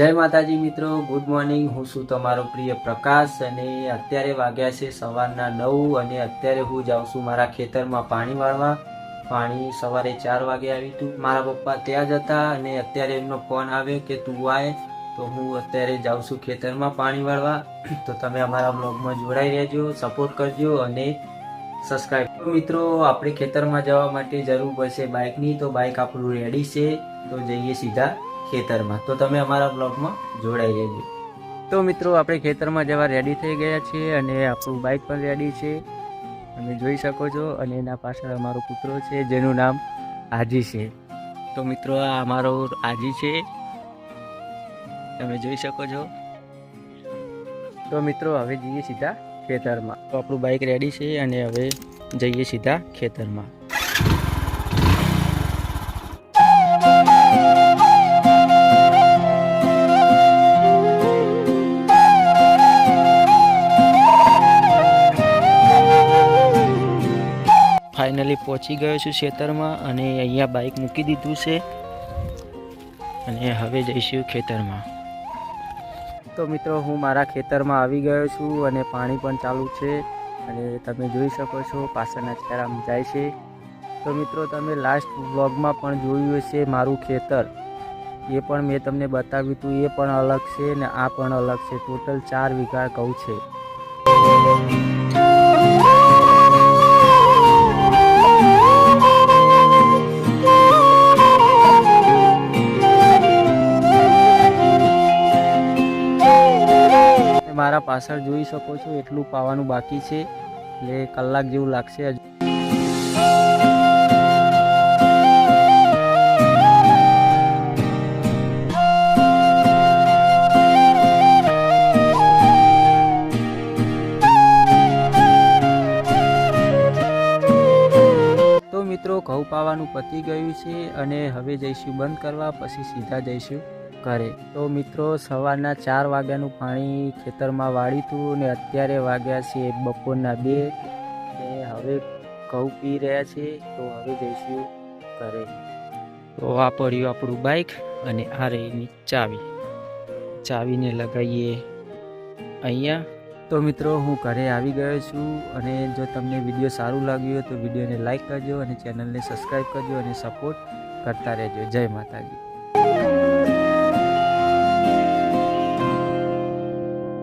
જય માતાજી મિત્રો ગુડ મોર્નિંગ હું છું તમારો પ્રિય પ્રકાશ અને અત્યારે વાગ્યા છે સવારના નવ અને અત્યારે હું જાઉં છું મારા ખેતરમાં પાણી વાળવા. પાણી સવારે ચાર વાગે આવ્યું હતું મારા પપ્પા ત્યાં જ હતા અને અત્યારે એમનો ફોન આવ્યો કે તું આય. તો હું અત્યારે જાઉં છું ખેતરમાં પાણી વાળવા. તો તમે અમારા બ્લોગમાં જોડાઈ રહેજો સપોર્ટ કરજો અને સબસ્ક્રાઈબ મિત્રો, આપણે ખેતરમાં જવા માટે જરૂર પડશે બાઇકની તો બાઇક આપણું રેડી છે. તો જઈએ સીધા. ખેતરમાં. તો તમે અમારા બ્લોગમાં જોડાઈ રહેજો. તો મિત્રો, આપણે ખેતરમાં જવા રેડી થઈ ગયા છીએ અને આપણું બાઇક પણ રેડી છે. તમે જોઈ શકો છો અને એના પાછળ અમારો કૂતરો છે, જેનું નામ આજી છે. તો મિત્રો, આ અમારો આજી છે. તમે જોઈ શકો છો. તો મિત્રો, હવે જઈએ સીધા ખેતરમાં. તો આપણું બાઇક રેડી છે અને હવે જઈએ સીધા ખેતરમાં. ફાઇનલી પહોંચી ગયો છું ખેતરમાં અને અહીંયા બાઇક મૂકી દીધું છે. અને હવે જઈશું ખેતરમાં. તો મિત્રો, હું મારા ખેતરમાં આવી ગયો છું અને પાણી પણ ચાલુ છે. અને તમે જોઈ શકો છો, પાછળના ચહેરામાં જાય છે. તો મિત્રો, તમે લાસ્ટ વ્લોગમાં પણ જોયું હશે મારું ખેતર. એ પણ મેં તમને બતાવ્યું હતું, એ પણ અલગ છે ને આ પણ અલગ છે. ટોટલ ચાર વીઘા ઘઉં છે. મારા પાછળ જોઈ શકો છો, એટલું પાવાનું બાકી છે. એટલે કલાક જેવું લાગશે હજુ. મિત્રો, ઘઉં પાવાનું પતી ગયું છે અને હવે જઈશું બંધ કરવા, પછી સીધા જઈશું. ઘરે તો મિત્રો, સવારના ચાર વાગ્યાનું પાણી ખેતરમાં વાળી હતું અને અત્યારે વાગ્યા છે બપોરના બે. ને હવે ઘઉં પી રહ્યા છે, તો હવે જઈશું ઘરે. તો આ પડ્યું આપણું બાઇક અને આ રહીની ચાવી. ચાવીને લગાવીએ અહીંયા. તો મિત્રો, હું ઘરે આવી ગયો છું અને જો તમને વીડિયો સારું લાગ્યું તો વિડીયોને લાઈક કરજો અને ચેનલને સબસ્ક્રાઈબ કરજો અને સપોર્ટ કરતા રહેજો. જય માતાજી.